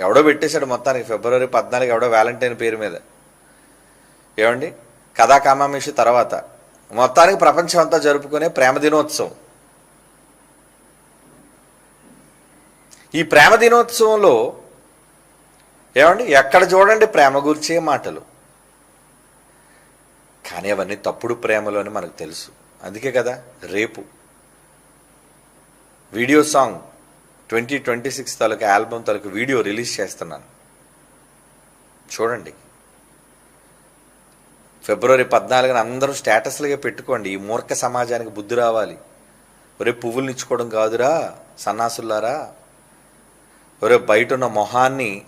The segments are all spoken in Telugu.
ఎవడో పెట్టేశాడు మొత్తానికి ఫిబ్రవరి పద్నాలుగు ఎవడో వ్యాలంటైన్ పేరు మీద. ఏమండి? కథా కామామేషి తర్వాత. మొత్తానికి ప్రపంచం అంతా జరుపుకునే ప్రేమ దినోత్సవం. ఈ ప్రేమ దినోత్సవంలో ఏమండి? ఎక్కడ చూడండి ప్రేమ గురించే మాటలు. కానీ అవన్నీ తప్పుడు ప్రేమలు అని మనకు తెలుసు. అందుకే కదా రేపు. Video song. Twenty twenty six తాలూకు ఆల్బమ్ తాలూకు వీడియో రిలీజ్ చేస్తున్నాను. చూడండి. ఫిబ్రవరి పద్నాలుగున అందరూ స్టేటస్లుగా పెట్టుకోండి. ఈ మూర్ఖ సమాజానికి బుద్ధి రావాలి. ఒరే పువ్వులు ఇచ్చుకోవడం కాదురా సన్నాసుల్లారా. ఒరే బయట ఉన్న మొహాన్ని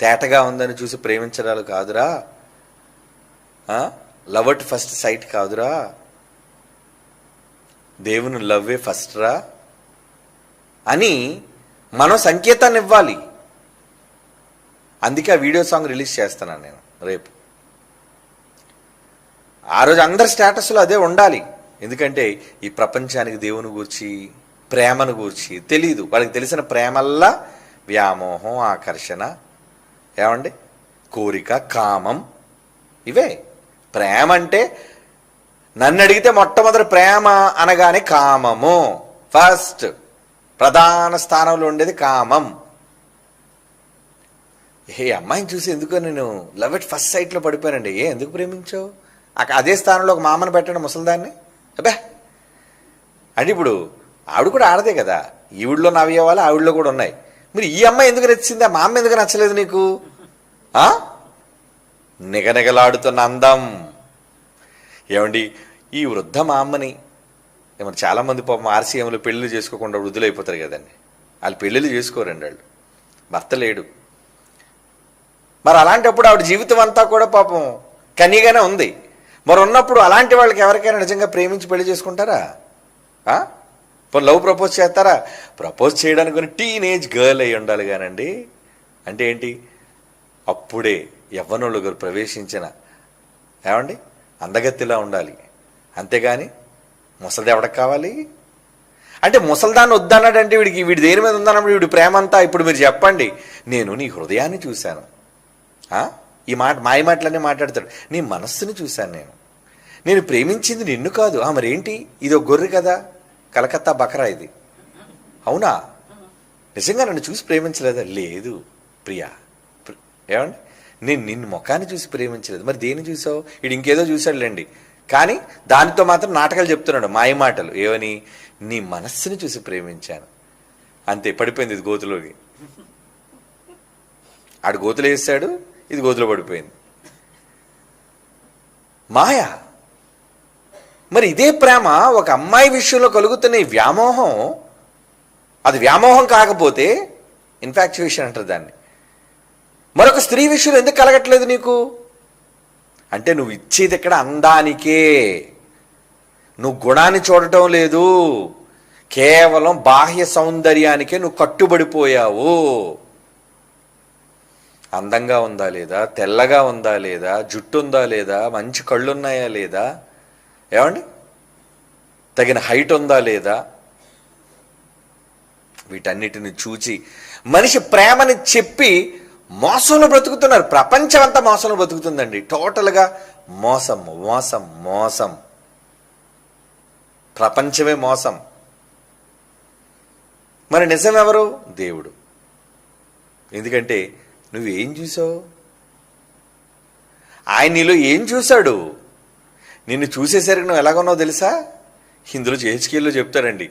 తేటగా ఉందని చూసి ప్రేమించడాలు కాదురా. లవ్ అట్ ఫస్ట్ సైట్ కాదురా. దేవుని లవ్వే ఫస్ట్ రా అని మనం సంకేతాన్ని ఇవ్వాలి అందుకే ఆ వీడియో సాంగ్ రిలీజ్ చేస్తున్నాను నేను రేపు. ఆ రోజు అందరి స్టేటస్లో అదే ఉండాలి. ఎందుకంటే ఈ ప్రపంచానికి దేవుని గూర్చి ప్రేమను గూర్చి తెలీదు. వాళ్ళకి తెలిసిన ప్రేమల్లా వ్యామోహం ఆకర్షణ ఏమండి? కోరిక కామం ఇవే. ప్రేమ అంటే నన్ను అడిగితే మొట్టమొదటి ప్రేమ అనగానే కామము. ఫస్ట్ ప్రధాన స్థానంలో ఉండేది కామం. ఏ అమ్మాయిని చూసి ఎందుకో నేను లవ్ ఎట్ ఫస్ట్ సైట్లో పడిపోయానండి. ఏ ఎందుకు ప్రేమించావు? అదే స్థానంలో ఒక మామను పెట్టడం ముసలిదాన్ని. అబ్బే! అంటే ఇప్పుడు ఆవిడ కూడా ఆడదే కదా. ఈవిడలో నా అవయవాలు ఆవిడలో కూడా ఉన్నాయి. మరి ఈ అమ్మాయి ఎందుకు నచ్చింది? ఆ మా అమ్మ ఎందుకు నచ్చలేదు నీకు? ఆ? నిగనిగలాడుతున్న అందం. ఏమండి? ఈ వృద్ధ మా అమ్మని ఏమన్నా చాలామంది పాపం ఆర్సీఎంలో పెళ్ళిళ్ళు చేసుకోకుండా వృద్ధులైపోతారు కదండి వాళ్ళు పెళ్ళిళ్ళు చేసుకోరండి వాళ్ళు. భర్త లేడు. మరి అలాంటప్పుడు ఆవిడ జీవితం అంతా కూడా పాపం కనీగానే ఉంది. మరి ఉన్నప్పుడు అలాంటి వాళ్ళకి ఎవరికైనా నిజంగా ప్రేమించి పెళ్ళి చేసుకుంటారా? పోనీ లవ్ ప్రపోజ్ చేస్తారా? ప్రపోజ్ చేయడానికి టీనేజ్ గర్ల్ అయి ఉండాలి కానండి. అంటే ఏంటి? అప్పుడే యవ్వనులు గారు ప్రవేశించిన ఏమండి? అందగత్తిలా ఉండాలి. అంతేగాని ముసలిది ఎవడికి కావాలి? అంటే ముసల్దాన్ని వద్దన్నాడంటే వీడికి వీడి దేని మీద ఉందన్నప్పుడు వీడి ప్రేమ అంతా ఇప్పుడు మీరు చెప్పండి. నేను నీ హృదయాన్ని చూశాను. ఈ మాట మాయ మాటలన్నీ మాట్లాడతాడు. నీ మనస్సుని చూశాను నేను. నేను ప్రేమించింది నిన్ను కాదు. ఆ మరేంటి? ఇది ఒక గొర్రె కదా. కలకత్తా బకరా ఇది. అవునా? నిజంగా నన్ను చూసి ప్రేమించలేదా? లేదు ప్రియా. ప్రి- ఏమండి? నేను నిన్ను ముఖాన్ని చూసి ప్రేమించలేదు. మరి దేన్ని చూసావు? ఇడు ఇంకేదో చూశాడులేండి. కానీ దానితో మాత్రం నాటకాలు చెప్తున్నాడు మాయ మాటలు. ఏమని? నీ మనస్సుని చూసి ప్రేమించాను. అంతే పడిపోయింది ఇది గోతులోకి ఆడు గోతులు వేసాడు ఇది గోతులో పడిపోయింది. మాయ? మరి ఇదే ప్రేమ ఒక అమ్మాయి విషయంలో కలుగుతున్న ఈ వ్యామోహం అది వ్యామోహం కాకపోతే ఇన్ఫాక్చువేషన్ అంటారు దాన్ని. మరొక స్త్రీ విషయంలో ఎందుకు కలగట్లేదు నీకు? అంటే నువ్వు ఇచ్చేది ఇక్కడ అందానికే. నువ్వు గుణాన్ని చూడటం లేదు. కేవలం బాహ్య సౌందర్యానికే నువ్వు కట్టుబడిపోయావు. అందంగా ఉందా లేదా? తెల్లగా ఉందా లేదా? జుట్టు ఉందా లేదా? మంచి కళ్ళు ఉన్నాయా లేదా? ఏమండి? తగిన హైట్ ఉందా లేదా? వీటన్నిటిని చూచి మనిషి ప్రేమని చెప్పి మోసంలో బ్రతుకుతున్నారు. ప్రపంచం అంతా మోసంలో బ్రతుకుతుందండి. టోటల్గా మోసం మోసం మోసం. ప్రపంచమే మోసం. మరి నిజం ఎవరు దేవుడు. ఎందుకంటే నువ్వేం చూసావు? ఆయన నీలో ఏం చూశాడు? నిన్ను చూసేసరికి నువ్వు ఎలాగున్నావు తెలుసా? ఇందులో చేచికీల్లో చెప్తారండి.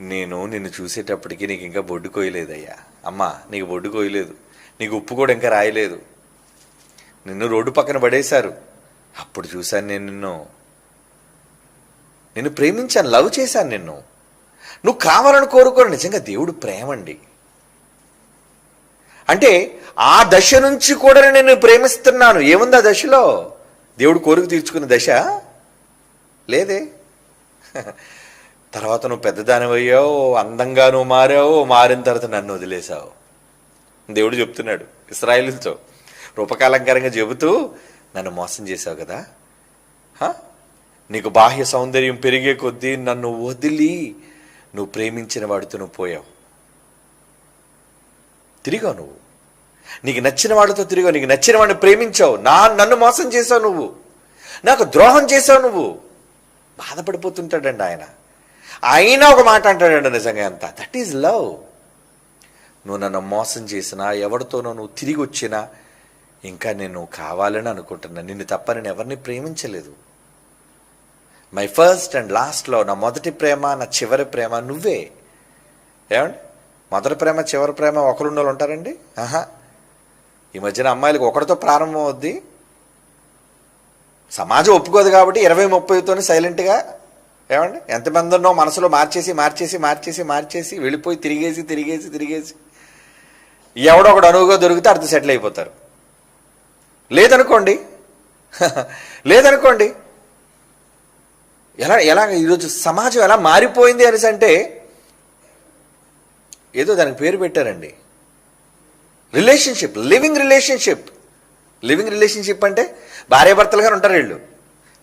నేను నిన్ను చూసేటప్పటికి నీకు ఇంకా బొడ్డు కోయలేదయ్యా అమ్మా నీకు బొడ్డు కోయలేదు నీకు ఉప్పు కూడా ఇంకా రాయలేదు. నిన్ను రోడ్డు పక్కన పడేశారు. అప్పుడు చూశాను నేను నిన్ను. నిన్ను ప్రేమించాను లవ్ చేశాను నిన్ను. నువ్వు కావాలని కోరుకోరు నిజంగా దేవుడు ప్రేమండి. అంటే ఆ దశ నుంచి కూడా నేను ప్రేమిస్తున్నాను. ఏముంది ఆ దశలో? దేవుడు కోరిక తీర్చుకున్న దశ? లేదే. తర్వాత నువ్వు పెద్దదానివయ్యావు అందంగా నువ్వు మారావు మారిన తర్వాత నన్ను వదిలేశావు. దేవుడు చెప్తున్నాడు ఇస్రాయిల్తో రూపకాలంకారంగా చెబుతూ నన్ను మోసం చేశావు కదా? నీకు బాహ్య సౌందర్యం పెరిగే కొద్దీ నన్ను వదిలి నువ్వు ప్రేమించిన వాడితో నువ్వు పోయావు. తిరిగావు నువ్వు. నీకు నచ్చిన వాడితో తిరిగా నీకు నచ్చిన వాడిని ప్రేమించావు. నా నన్ను మోసం చేసావు నువ్వు. నాకు ద్రోహం చేసావు నువ్వు. బాధపడిపోతుంటాడండి ఆయన. అయినా ఒక మాట అంటాడండి నిజంగా అంత. దట్ ఈజ్ లవ్ నువ్వు నన్ను మోసం చేసినా ఎవరితోనో నువ్వు తిరిగి వచ్చినా ఇంకా నేను కావాలని అనుకుంటున్నా. నిన్ను తప్ప నేను ఎవరిని ప్రేమించలేదు. మై ఫస్ట్ అండ్ లాస్ట్లో నా మొదటి ప్రేమ నా చివరి ప్రేమ నువ్వే. ఏమండి? మొదటి ప్రేమ చివరి ప్రేమ ఒకరున్న వాళ్ళు ఉంటారండి? ఆహా. ఈ మధ్యన అమ్మాయిలకు ఒకరితో ప్రారంభం అవుద్ది. సమాజం ఒప్పుకోదు కాబట్టి ఇరవై ముప్పైతోనే సైలెంట్గా ఏమండి? ఎంతమంది ఉన్నో మనసులో మార్చేసి మార్చేసి మార్చేసి మార్చేసి వెళ్ళిపోయి తిరిగేసి తిరిగేసి తిరిగేసి ఎవడో ఒకడు అనువుగా దొరికితే అర్థం సెటిల్ అయిపోతారు. లేదనుకోండి. లేదనుకోండి. ఎలా ఎలా ఈరోజు సమాజం ఎలా మారిపోయింది అనేసి అంటే ఏదో దానికి పేరు పెట్టారండి. Relationship living relationship. Living relationship అంటే భార్యాభర్తలుగా ఉంటారు వీళ్ళు.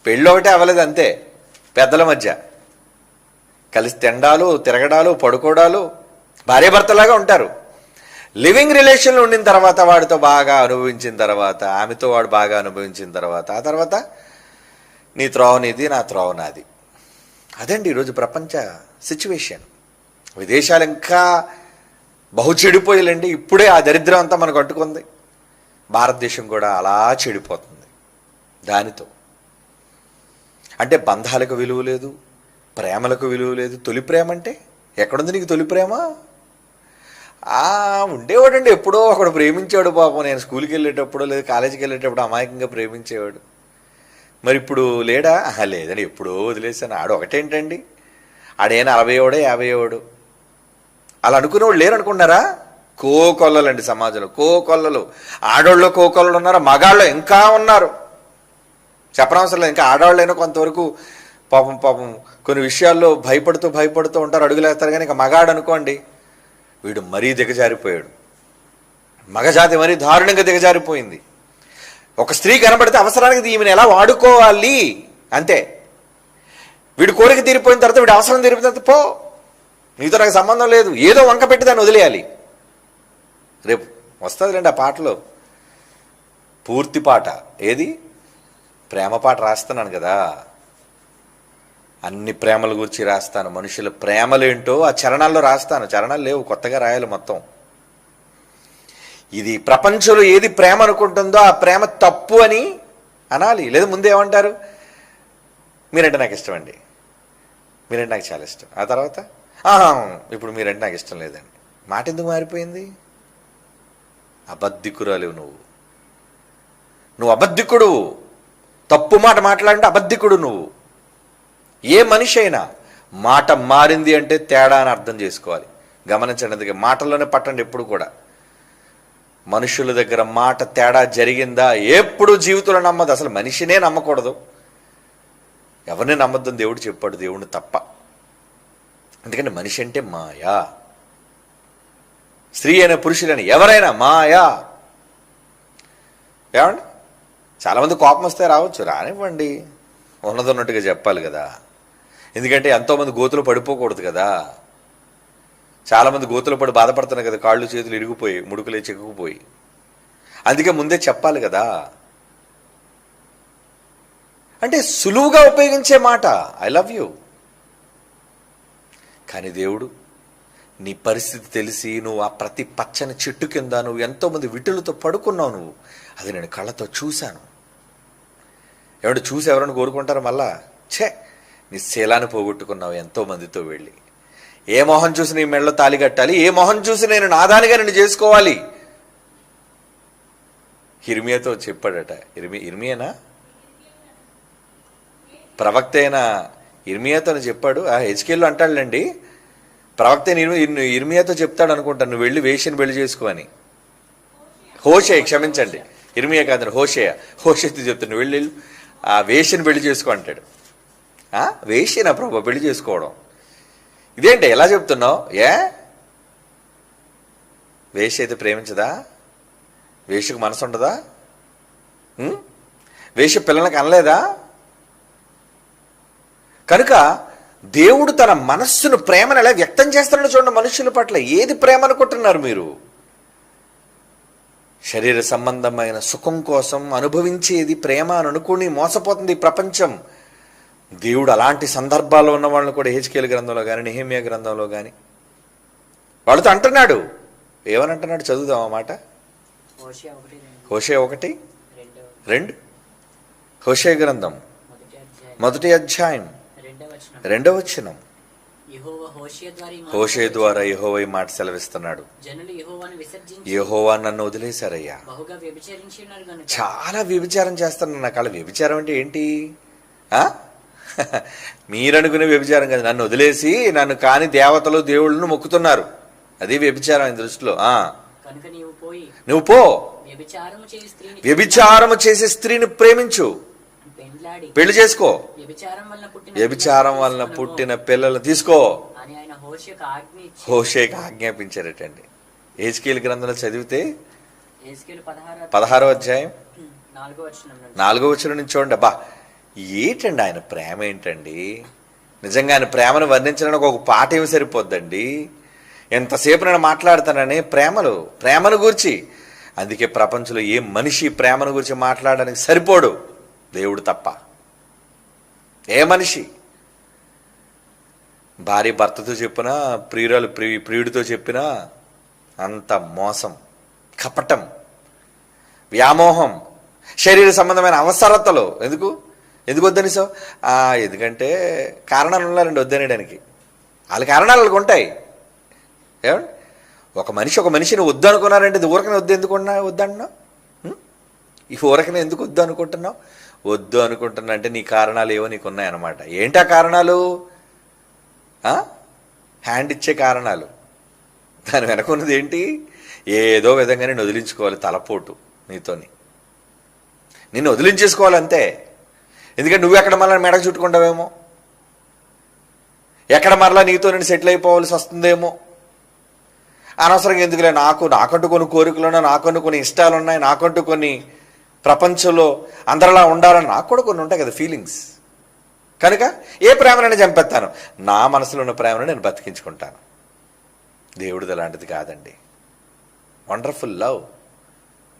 పెళ్ళి ఒకటే అవ్వలేదు అంతే పెద్దల మధ్య. కలిసి తిండాలు తిరగడాలు పడుకోవడాలు భార్యాభర్తలాగా ఉంటారు. లివింగ్ రిలేషన్లో ఉండిన తర్వాత వాడితో బాగా అనుభవించిన తర్వాత ఆమెతో వాడు బాగా అనుభవించిన తర్వాత ఆ తర్వాత నీ త్రోవ నీది నా త్రోవ నాది. అదండి ఈరోజు ప్రపంచ సిచ్యువేషన్ విదేశాలు ఇంకా బహు చెడిపోయాలండి. ఇప్పుడే ఆ దరిద్రం అంతా మనకు అంటుకుంది. భారతదేశం కూడా అలా చెడిపోతుంది దానితో. అంటే బంధాలకు విలువ లేదు ప్రేమలకు విలువ లేదు. తొలి ప్రేమ అంటే ఎక్కడుంది నీకు తొలి ప్రేమ? ఉండేవాడండి. ఎప్పుడో ఒకడు ప్రేమించాడు పాపం. నేను స్కూల్కి వెళ్ళేటప్పుడు లేదా కాలేజీకి వెళ్ళేటప్పుడు అమాయకంగా ప్రేమించేవాడు. మరి ఇప్పుడు లేడా? లేదండి. ఎప్పుడో వదిలేసాను ఆడు ఒకటేంటండి? ఆడే నలభై ఏడు యాభై ఏడు అలా అనుకునేవాళ్ళు లేరు అనుకున్నారా కోకొల్లలండి సమాజంలో. కోకొల్లలు ఆడోళ్ళు కోకొల్లలు ఉన్నారు? మగాళ్ళు ఇంకా ఉన్నారు. చెప్పనవసరం లేదు. ఇంకా ఆడవాళ్ళైనా కొంతవరకు పాపం పాపం కొన్ని విషయాల్లో భయపడుతూ భయపడుతూ ఉంటారు. అడుగులేస్తారు. కానీ ఇంకా మగాడు అనుకోండి వీడు మరీ దిగజారిపోయాడు. మగజాతి మరీ దారుణంగా దిగజారిపోయింది. ఒక స్త్రీ కనబడితే అవసరానికి ఈమెను ఎలా వాడుకోవాలి? అంతే. వీడు కోరిక తీరిపోయిన తర్వాత వీడు అవసరం తీరిపోయిన తర్వాత పో. నీతో నాకు సంబంధం లేదు. ఏదో వంక పెట్టి దాన్ని వదిలేయాలి. రేపు వస్తుంది రండి ఆ పాటలో. పూర్తి పాట. ఏది? ప్రేమ పాట రాస్తున్నాను కదా. అన్ని ప్రేమల గురించి రాస్తాను. మనుషుల ప్రేమలేంటో ఆ చరణాల్లో రాస్తాను. చరణాలు లేవు కొత్తగా రాయాలి మొత్తం. ఇది ప్రపంచంలో ఏది ప్రేమ అనుకుంటుందో ఆ ప్రేమ తప్పు అని అనాలి. లేదా ముందు ఏమంటారు? మీరంటే నాకు ఇష్టం అండి మీరంటే నాకు చాలా ఇష్టం. ఆ తర్వాత? ఇప్పుడు మీరంటే నాకు ఇష్టం లేదండి. మాట ఎందుకు మారిపోయింది? అబద్ధికురాలేవు నువ్వు. నువ్వు అబద్ధికుడు. తప్పు మాట మాట్లాడంటే అబద్ధికుడు నువ్వు. ఏ మనిషి అయినా మాట మారింది అంటే తేడా అని అర్థం చేసుకోవాలి. గమనించండి అందుకే మాటల్లోనే పట్టండి ఎప్పుడు కూడా. మనుషుల దగ్గర మాట తేడా జరిగిందా ఎప్పుడు జీవితంలో నమ్మదు. అసలు మనిషినే నమ్మకూడదు. ఎవరిని నమ్మద్దని దేవుడు చెప్పాడు దేవుడిని తప్ప. ఎందుకంటే మనిషి అంటే మాయా. స్త్రీ అయిన పురుషులని ఎవరైనా మాయా. ఏమండి? చాలామంది కోపం వస్తే రావచ్చు రానివ్వండి. ఉన్నదన్నట్టుగా చెప్పాలి కదా. ఎందుకంటే ఎంతోమంది గోతులు పడిపోకూడదు కదా. చాలామంది గోతులు పడి బాధపడుతున్నారు కదా కాళ్ళు చేతులు ఇరిగిపోయి ముడుకులే చెక్కుపోయి అందుకే ముందే చెప్పాలి కదా. అంటే సులువుగా ఉపయోగించే మాట ఐ లవ్ యూ కానీ దేవుడు నీ పరిస్థితి తెలిసి నువ్వు ఆ ప్రతి పచ్చని చెట్టు కింద నువ్వు ఎంతోమంది విటులతో పడుకున్నావు నువ్వు. అది నేను కళ్ళతో చూశాను. ఎవడు చూసి ఎవరైనా కోరుకుంటారు మళ్ళా ఛే నీ శీలాన్ని పోగొట్టుకున్నావు ఎంతో మందితో వెళ్ళి. ఏ మొహం చూసి నీ మెడలో తాలి కట్టాలి? ఏ మొహం చూసి నేను నాదానిగా నిన్ను చేసుకోవాలి? హిర్మియాతో చెప్పాడట. ఇర్మి ఇర్మియానా ప్రవక్త అయిన ఇర్మియాతో చెప్పాడు. ఆ హెచ్కేలో అంటాడులేండి ప్రవక్త ఇర్మియాతో చెప్తాడు అనుకుంటాను నువ్వు వెళ్ళి వేషని పెళ్ళి చేసుకో అని. హోషే క్షమించండి. ఇర్మియా కాదండి హోషయ్య హోషేతో చెప్తాను వెళ్ళి ఆ వేషని పెళ్ళి చేసుకో అంటాడు. వేషేనా ప్రభు పెళ్ళి చేసుకోవడం? ఇదేంటి ఎలా చెప్తున్నావు? ఏ? వేష అయితే ప్రేమించదా? వేషకు మనసు ఉండదా? వేష పిల్లలకు అనలేదా? కనుక దేవుడు తన మనస్సును ప్రేమను ఎలా వ్యక్తం చేస్తున్నాడు చూడండి మనుషుల పట్ల. ఏది ప్రేమ అనుకుంటున్నారు మీరు? శరీర సంబంధమైన సుఖం కోసం అనుభవించేది ప్రేమ అని అనుకుని మోసపోతుంది ప్రపంచం. దేవుడు అలాంటి సందర్భాల్లో ఉన్న వాళ్ళని కూడా హెచ్కేల్ గ్రంథంలో కానీ నిహేమియా గ్రంథంలో కానీ వాళ్ళతో అంటున్నాడు. ఏమని అంటున్నాడు చదువుదాం ఆ మాట. హోషియా ఒకటి రెండు. హోషే ఒకటి రెండు. హోషే గ్రంథం. మొదటి అధ్యాయం. రెండవ వచనం. హోషే ద్వారా యెహోవా ఈ మాట సెలవిస్తున్నాడు. యెహోవా నన్ను వదిలేశారయ్యా. చాలా వ్యభిచారం చేస్తాను నాకు అలా వ్యభిచారం అంటే ఏంటి? మీరనుకునే వ్యభిచారం కాదు. నన్ను వదిలేసి నన్ను కాని దేవతలు దేవుళ్ళను మొక్కుతున్నారు. అది వ్యభిచారం ఆయన దృష్టిలో. నువ్వు పో. వ్యభిచారము చేసే స్త్రీని ప్రేమించు. పెళ్ళి చేసుకో. వ్యభిచారం వలన పుట్టిన పిల్లలను పిల్లలు తీసుకో. హోషేకి ఆజ్ఞాపించారటండి. ఏజ్కేల్ గ్రంథంలో చదివితే పదహారు అధ్యాయం. నాలుగో వచ్చిన నుంచి చూడండి. అబ్బా ఏంటండి ఆయన ప్రేమ ఏంటండి? నిజంగా ఆయన ప్రేమను వర్ణించడానికి ఒక పాట ఏమి సరిపోద్దండి? ఎంతసేపు నేను మాట్లాడతానని ప్రేమలు ప్రేమను గురించి. అందుకే ప్రపంచంలో ఏ మనిషి ప్రేమను గురించి మాట్లాడడానికి సరిపోడు? దేవుడు తప్ప. ఏ మనిషి? భార్య భర్తతో చెప్పినా ప్రియురాలు ప్రి ప్రియుడితో చెప్పినా అంత మోసం కపటం వ్యామోహం శరీర సంబంధమైన అవసరతలు. ఎందుకు? ఎందుకు వద్దని సో ఎందుకంటే కారణాలు ఉన్నారండి వద్దనేయడానికి వాళ్ళ కారణాలు వాళ్ళకి ఉంటాయి. ఏమండి? ఒక మనిషి ఒక మనిషిని వద్దు అనుకున్నారంటే ఇది ఊరకనే వద్దు ఎందుకు వద్దంటున్నావు? ఈ ఊరకనే ఎందుకు వద్దు అనుకుంటున్నావు? వద్దు అనుకుంటున్నా అంటే నీ కారణాలు ఏవో నీకు ఉన్నాయన్నమాట. ఏంటా కారణాలు? హ్యాండ్ ఇచ్చే కారణాలు. దాని వెనక ఉన్నది ఏంటి? ఏదో విధంగా నేను వదిలించుకోవాలి తలపోటు నీతోని. నిన్ను వదిలించేసుకోవాలంతే ఎందుకంటే నువ్వు ఎక్కడ మళ్ళీ మెడకు చుట్టుకుంటావేమో? ఎక్కడ మరలా నీతో నేను సెటిల్ అయిపోవాల్సి వస్తుందేమో? అనవసరంగా ఎందుకులే నాకు నాకంటూ కొన్ని కోరికలు ఉన్నాయి నాకంటూ కొన్ని ఇష్టాలు ఉన్నాయి నాకంటూ కొన్ని ప్రపంచంలో అందరిలా ఉండాలని నాకు కూడా కొన్ని ఉంటాయి కదా ఫీలింగ్స్ కనుక ఏ ప్రేమనైనా చంపేస్తాను. నా మనసులో ఉన్న ప్రేమను నేను బతికించుకుంటాను. దేవుడిది అలాంటిది కాదండి. వండర్ఫుల్ లవ్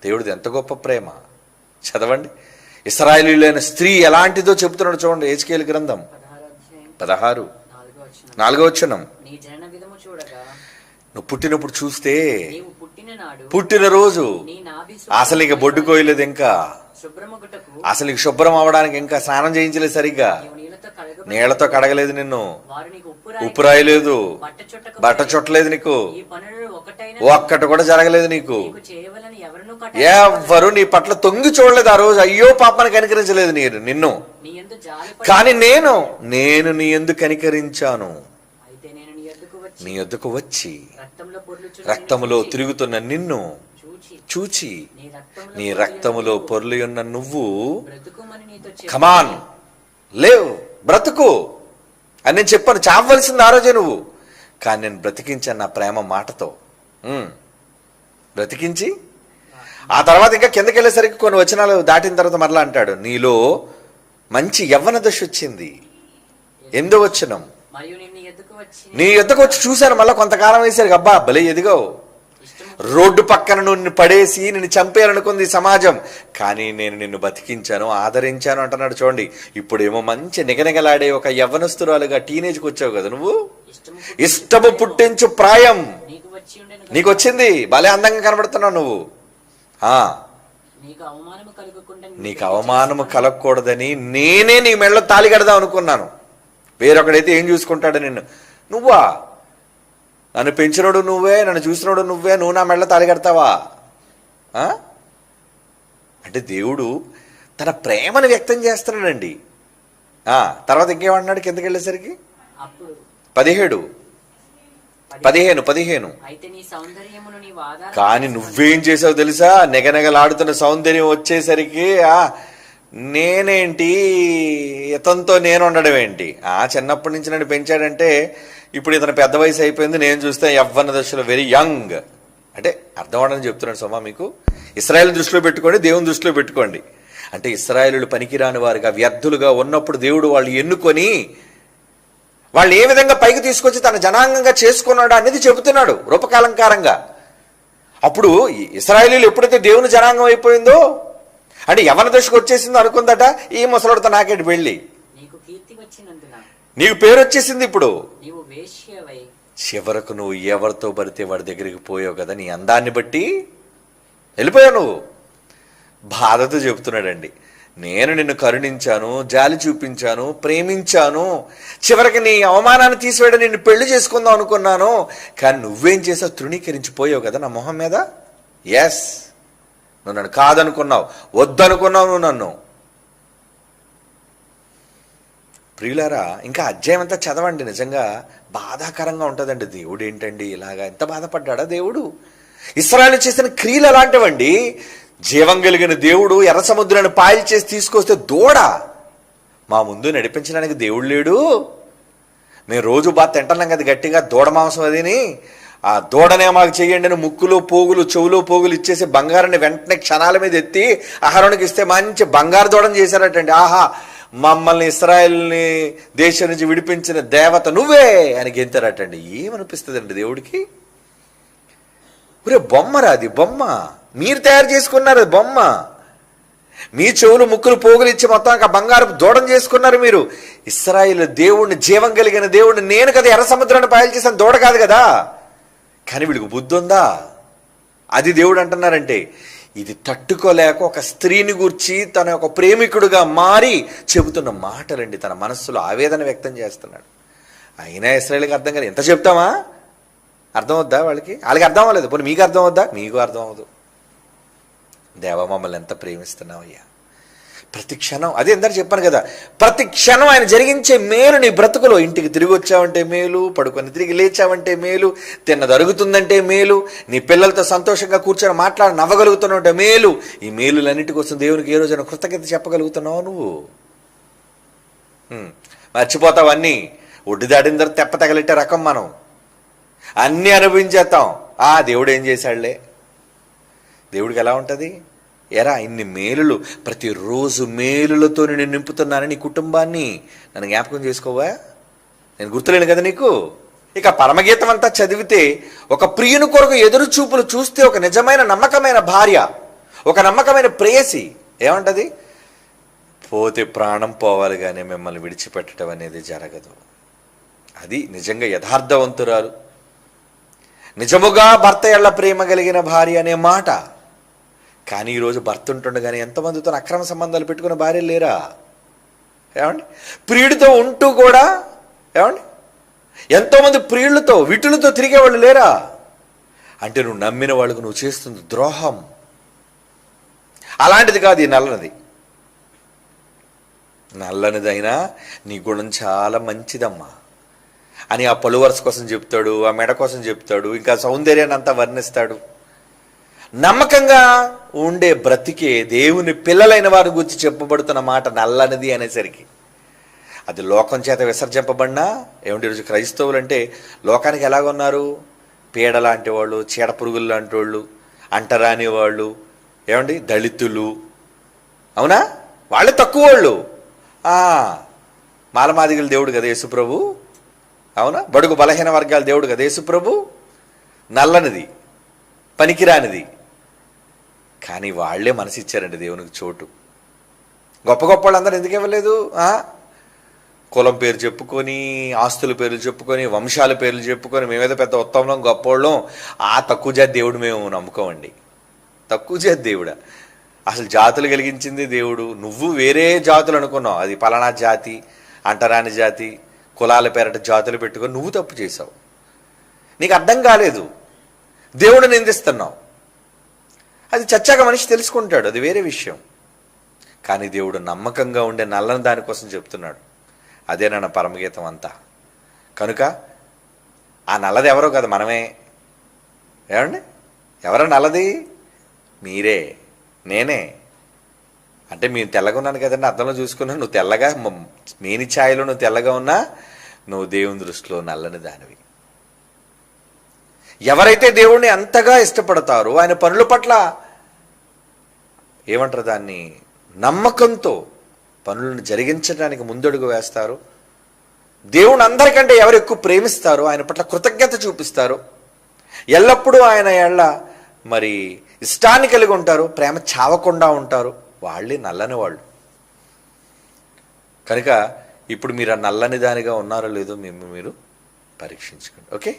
దేవుడిది ఎంత గొప్ప ప్రేమ. చదవండి. ఇస్రాయలీలైన స్త్రీ ఎలాంటిదో చెబుతున్నాడు చూడండి ఏజ్కేల్ గ్రంథం. పదహారు. నాలుగో వచ్చనం నువ్వు పుట్టినప్పుడు చూస్తే పుట్టినరోజు పుట్టిన రోజు అసలు ఇక బొడ్డు కోయలేదు ఇంకా. అసలు ఇక శుభ్రం అవడానికి ఇంకా స్నానం చేయించలేదు సరిగ్గా. నీళ్ళతో కడగలేదు నిన్ను. ఉప్పు రాయలేదు. బట్ట చుట్టలేదు నీకు. ఒక్కటి కూడా జరగలేదు నీకు. ఎవ్వరు నీ పట్ల తొంగి చూడలేదు ఆ రోజు. అయ్యో పాపని కనికరించలేదు నీరు నిన్ను. కానీ నేను నేను నీ ఎందుకు కనికరించాను నీ ఎద్దుకు వచ్చి రక్తములో తిరుగుతున్న నిన్ను చూచి నీ రక్తములో పొర్లి ఉన్న నువ్వు కమాన్ లేవు బ్రతుకు. అని నేను చెప్పాను చావవలసింది ఆ రోజే నువ్వు. కానీ నేను బ్రతికించాను నా ప్రేమ మాటతో. బ్రతికించి? ఆ తర్వాత ఇంకా కిందకి వెళ్ళేసరికి కొన్ని వచనాలు దాటిన తర్వాత మరలా అంటాడు నీలో మంచి యవ్వన దశ వచ్చింది. ఎందో వచ్చినం నీ ఎద్దుకు వచ్చి చూశాను మళ్ళీ కొంతకాలం వేసరికి అబ్బా భలే ఎదిగావు. రోడ్డు పక్కన నిన్ను పడేసి నిన్ను చంపేయాలనుకుంది సమాజం. కానీ నేను నిన్ను బతికించాను ఆదరించాను అంటున్నాడు చూడండి. ఇప్పుడేమో మంచి నిగనిగలాడే ఒక యవ్వనస్తురాలుగా టీనేజ్కి వచ్చావు కదా నువ్వు? ఇష్టము పుట్టించు ప్రాయం. నీకు వచ్చింది? భలే అందంగా కనబడుతున్నావు నువ్వు. నీకు అవమానము కలగకూడదని నేనే నీ మెడలో తాళి కడదాం అనుకున్నాను. వేరొకడైతే ఏం చూసుకుంటాడు నిన్ను? నువ్వా? నన్ను పెంచినోడు నువ్వే నన్ను చూసినోడు నువ్వే నువ్వు నా మెడలో ఆ? అంటే దేవుడు తన ప్రేమను వ్యక్తం చేస్తున్నాడండి. ఆ, తర్వాత ఇంకేమంటున్నాడు కిందకి వెళ్ళేసరికి? పదిహేడు. పదిహేను. పదిహేను కానీ నువ్వేం చేసావు తెలుసా? నెగనెగలాడుతున్న సౌందర్యం వచ్చేసరికి ఆ నేనేంటి? ఇతనితో నేను ఉండడం ఏంటి? ఆ చిన్నప్పటి నుంచి నన్ను పెంచాడంటే ఇప్పుడు ఇతను పెద్ద వయసు అయిపోయింది. నేను చూస్తే యవ్వన దశలో వెరీ యంగ్ అంటే అర్థం అవడానికి చెప్తున్నాను సోమా మీకు. ఇస్రాయల్ దృష్టిలో పెట్టుకోండి దేవుని దృష్టిలో పెట్టుకోండి. అంటే ఇస్రాయలు పనికిరాని వారుగా వ్యర్థులుగా ఉన్నప్పుడు దేవుడు వాళ్ళు ఎన్నుకొని వాళ్ళు ఏ విధంగా పైకి తీసుకొచ్చి తన జనాంగంగా చేసుకున్నాడు అనేది చెబుతున్నాడు రూపకాలంకారంగా. అప్పుడు ఇస్రాయలీలు ఎప్పుడైతే దేవుని జనాంగం అయిపోయిందో అంటే యవన దశకు వచ్చేసిందో అనుకుందట? ఈ ముసలుడితో నాకేటి వెళ్ళి నీకు పేరు వచ్చేసింది ఇప్పుడు? చివరకు నువ్వు ఎవరితో పడితే వాడి దగ్గరికి పోయావు కదా నీ అందాన్ని బట్టి? వెళ్ళిపోయావు నువ్వు. బాధతో చెబుతున్నాడండి. నేను నిన్ను కరుణించాను జాలి చూపించాను ప్రేమించాను. చివరికి నీ అవమానాన్ని తీసివేయడం నిన్ను పెళ్ళి చేసుకుందాం అనుకున్నాను. కానీ నువ్వేం చేసావు? తృణీకరించిపోయావు కదా నా మొహం మీద? ఎస్ నువ్వు నన్ను కాదనుకున్నావు వద్దనుకున్నావు నువ్వు నన్ను. ప్రియులారా ఇంకా అధ్యాయం అంతా చదవండి నిజంగా బాధాకరంగా ఉంటుందండి దేవుడు ఏంటండి ఇలాగా? ఎంత బాధపడ్డాడా దేవుడు? ఇస్రాయలు చేసిన క్రియలు ఎలాంటివండి జీవం కలిగిన దేవుడు ఎర్ర సముద్రాన్ని పాయలు చేసి తీసుకొస్తే దూడ. మా ముందు నడిపించడానికి దేవుడు లేడు. మేము రోజు బాగా తింటున్నాం కదా గట్టిగా దూడ మాంసం అదిని. ఆ దూడనే మాకు చెయ్యండి అని ముక్కులో పోగులు చెవులో పోగులు ఇచ్చేసి బంగారాన్ని వెంటనే క్షణాల మీద ఎత్తి ఆహారానికి ఇస్తే మంచి బంగారు దూడని చేశారటండి. ఆహా మమ్మల్ని ఇస్రాయల్ని దేశం నుంచి విడిపించిన దేవత నువ్వే అని గెంతారటండి. ఏమనిపిస్తుందండి దేవుడికి? ఒరే బొమ్మరా అది బొమ్మ. మీరు తయారు చేసుకున్నారు అది బొమ్మ. మీ చెవులు ముక్కులు పోగులు ఇచ్చి మొత్తం ఆ బంగారు దూడం చేసుకున్నారు మీరు. ఇస్రాయిల్ దేవుణ్ణి జీవం కలిగిన దేవుణ్ణి నేను కదా ఎర్ర సముద్రాన్ని పాయలు చేశాను దూడ కాదు కదా. కానీ వీడికి బుద్ధి ఉందా? అది దేవుడు అంటున్నారంటే ఇది తట్టుకోలేక ఒక స్త్రీని గూర్చి తన ఒక ప్రేమికుడుగా మారి చెబుతున్న మాటలండి తన మనస్సులో ఆవేదన వ్యక్తం చేస్తున్నాడు. అయినా ఇస్రాయల్కి అర్థం కాదు ఎంత చెప్తామా? అర్థం అవుద్దా వాళ్ళకి? వాళ్ళకి అర్థం అవ్వలేదు. పోనీ మీకు అర్థం అవుద్దా మీకు అర్థం అవ్వదు. దేవ మమ్మల్ని ఎంత ప్రేమిస్తున్నావయ్యా? ప్రతి క్షణం అదే ఎందరు చెప్పాను కదా ప్రతి క్షణం ఆయన జరిగించే మేలు నీ బ్రతుకులో ఇంటికి తిరిగి వచ్చావంటే మేలు పడుకొని తిరిగి లేచావంటే మేలు తిన్న జరుగుతుందంటే మేలు నీ పిల్లలతో సంతోషంగా కూర్చొని మాట్లాడి నవ్వగలుగుతున్నావు మేలు ఈ మేలులన్నిటి కోసం దేవునికి ఏ రోజైనా కృతజ్ఞత చెప్పగలుగుతున్నావు నువ్వు? మర్చిపోతావు అన్నీ. ఒడ్డు దాటిన తర్వాత తెప్ప తగలెట్టే రకం మనం. అన్నీ అనుభవించేస్తాం. ఆ దేవుడు ఏం చేశాడులే? దేవుడికి ఎలా ఉంటుంది? ఎరా ఇన్ని మేలులు ప్రతిరోజు మేలులతో నేను నింపుతున్నాను నీ కుటుంబాన్ని? నన్ను జ్ఞాపకం చేసుకోవా? నేను గుర్తులేను కదా నీకు? ఇక పరమగీతం అంతా చదివితే ఒక ప్రియుని కొరకు ఎదురు చూపులు చూస్తే ఒక నిజమైన నమ్మకమైన భార్య ఒక నమ్మకమైన ప్రేయసి. ఏమంటది? పోతే ప్రాణం పోవాలి కానీ మిమ్మల్ని విడిచిపెట్టడం అనేది జరగదు. అది నిజంగా యథార్థవంతురాలు. నిజముగా భర్త ఎళ్ళ ప్రేమ కలిగిన భార్య అనే మాట. కానీ ఈరోజు భర్త ఉంటుండగానే ఎంతమందితో అక్రమ సంబంధాలు పెట్టుకున్న భార్య లేరా? ఏమండి? ప్రియుడితో ఉంటూ కూడా ఏమండి? ఎంతోమంది ప్రియులతో విటులతో తిరిగేవాళ్ళు లేరా? అంటే నువ్వు నమ్మిన వాళ్ళకు నువ్వు చేస్తుంది ద్రోహం. అలాంటిది కాదు ఈ నల్లనిది. నల్లనిదైనా నీ గుణం చాలా మంచిదమ్మా. అని ఆ పలువరస కోసం చెప్తాడు ఆ మెడ కోసం చెప్తాడు ఇంకా సౌందర్యాన్ని అంతా వర్ణిస్తాడు. నమ్మకంగా ఉండే బ్రతికే దేవుని పిల్లలైన వారి గురించి చెప్పబడుతున్న మాట నల్లనిది అనేసరికి. అది లోకం చేత విసర్జింపబడినా ఏమిటి ఈరోజు క్రైస్తవులు అంటే లోకానికి ఎలాగున్నారు పీడ లాంటి వాళ్ళు చీడ పురుగులు లాంటి వాళ్ళు అంటరాని వాళ్ళు ఏమండి? దళితులు. అవునా? వాళ్ళే తక్కువ వాళ్ళు. మాలమాదిగలు దేవుడు కదా యేసుప్రభు. అవునా? బడుగు బలహీన వర్గాల దేవుడు కదా యేసుప్రభు. నల్లనిది పనికిరానిది. కానీ వాళ్ళే మనసు ఇచ్చారండి దేవునికి చోటు. గొప్ప గొప్ప వాళ్ళందరూ ఎందుకు ఇవ్వలేదు? ఆ? కులం పేరు చెప్పుకొని ఆస్తుల పేర్లు చెప్పుకొని వంశాల పేర్లు చెప్పుకొని మేమేదో పెద్ద ఉత్తమం గొప్పోళ్ళం. ఆ తక్కువ జాతి దేవుడు మేము నమ్ముకోమండి. తక్కువ జాతి దేవుడా? అసలు జాతులు కలిగించింది దేవుడు. నువ్వు వేరే జాతులు అనుకున్నావు. అది పలానా జాతి అంటరాని జాతి కులాల పేరట జాతులు పెట్టుకొని నువ్వు తప్పు చేసావు నీకు అర్థం కాలేదు. దేవుడు నిందిస్తున్నావు. అది చచ్చాక మనిషి తెలుసుకుంటాడు అది వేరే విషయం. కానీ దేవుడు నమ్మకంగా ఉండే నల్లని దానికోసం చెప్తున్నాడు. అదే నన్న పరమగీతం అంతా. కనుక ఆ నల్లది ఎవరో కదా మనమే. ఏమండి? ఎవరో నల్లది? మీరే. నేనే. అంటే మేము తెల్లగా ఉన్నాను కదండి అర్థంలో చూసుకున్నా నువ్వు తెల్లగా మేని ఛాయలో నువ్వు తెల్లగా ఉన్నా నువ్వు దేవుని దృష్టిలో నల్లని దానివి. ఎవరైతే దేవుణ్ణి అంతగా ఇష్టపడతారో ఆయన పనుల పట్ల ఏమంటారు దాన్ని? నమ్మకంతో పనులను జరిగించడానికి ముందడుగు వేస్తారు. దేవుని అందరికంటే ఎవరు ఎక్కువ ప్రేమిస్తారో ఆయన పట్ల కృతజ్ఞత చూపిస్తారు. ఎల్లప్పుడూ ఆయన ఎళ్ళ మరి ఇష్టాన్ని కలిగి ఉంటారు ప్రేమ చావకుండా ఉంటారు. వాళ్ళే నల్లని వాళ్ళు కనుక ఇప్పుడు మీరు ఆ నల్లని దానిగా ఉన్నారో లేదో మేము మీరు పరీక్షించుకోండి. ఓకే?